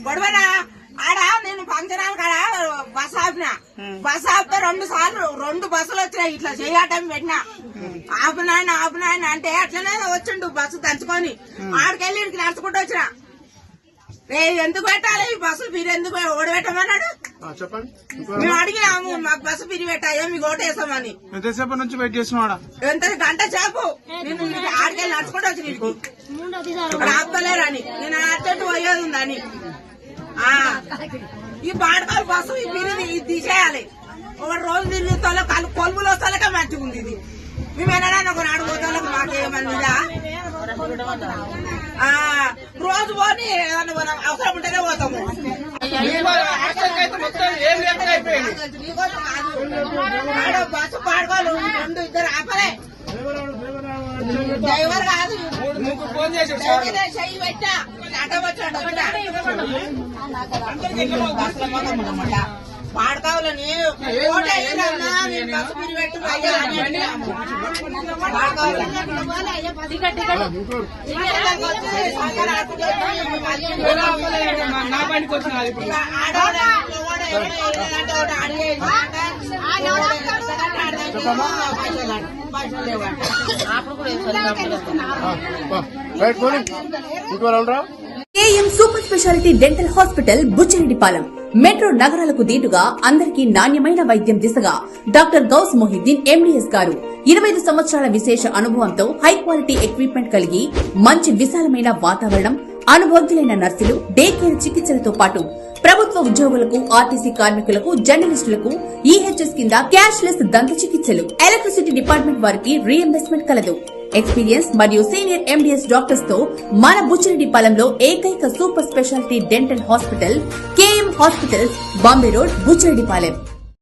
గొడవనా? ఆడ నేను function hall కాడ బస్ ఆపిన. బస్ ఆపితే రెండు సార్లు రెండు బస్సులు వచ్చినాయి ఇట్లా చేయటం పెట్టినా. ఆపునాయన ఆపునాయన అంటే అట్లనే వచ్చిండు బస్సు దంచుకొని. ఆడికెళ్ళి ఇక్కడికి నడుచుకుంటూ వచ్చిన. రే ఎందుకు పెట్టాలి ఈ బస్సు? మీరు ఎందుకు ఓడబెట్టమన్నాడు? ఆ, చెప్పండి. ఇంకో- మేము అడిగినాము మాకు బస్సు పిరి పెట్టాయో మీకు ఓటేసామని ఎంతసేపు నుంచి వెయిట్ చేస్తున్నాడా ఎంత? గంట చేపు నేను ఆడికెళ్ళి నడుచుకుంటూ వచ్చి నీకు ఇక్కడ ఆపలేరని నేను అర్జెంట్ పోయేది ఉందని. ఈ బాడకాలు బస్సు ఈ పిరిని ఇది తీసేయాలి. ఒక రోజు తిరిగి తోలే కలు కొలుపులు వస్తాలకే మంచిగా ఉంది ఇది. మేము ఎన్నడైనా ఒక నాడు పోతాలకు మాకేమన్నా రోజు పోని ఏదన్నా అవసరం ఉంటేనే పోతాము. బస్సు పాడుకోవాలి రెండు ఇద్దరు ఆపలే. డ్రైవర్ కాదు వచ్చి సంకర ఆడుకుంటే నా బండికి వచ్చిన KM super speciality dental hospital Buchireddypalem. Metro నగరాలకు దీటుగా అందరికీ నాణ్యమైన వైద్యం దిశగా డాక్టర్ గౌస్ మొహిద్దీన్ ఎండిఎస్ గారు. ఇరవై ఐదు సంవత్సరాల విశేష అనుభవంతో హై క్వాలిటీ ఎక్విప్మెంట్ కలిగి మంచి విశాలమైన వాతావరణం అనుభవజ్ఞులైన నర్సులు డే కేర్ చికిత్సలతో పాటు ప్రభుత్వ ఉద్యోగులకు ఆర్టీసీ కార్మికులకు జర్నలిస్టులకు ఈహెచ్ఎస్ కింద క్యాష్ లెస్ దంత చికిత్సలు. ఎలక్ట్రిసిటీ డిపార్ట్మెంట్ వారికి రీఎంబర్స్మెంట్ కలదు. ఎక్స్పీరియన్స్ మరియు సీనియర్ ఎండిఎస్ డాక్టర్స్తో మన బుచ్చిరెడ్డిపాలెంలో ఏకైక super speciality dental hospital KM hospitals Bombay road Buchireddypalem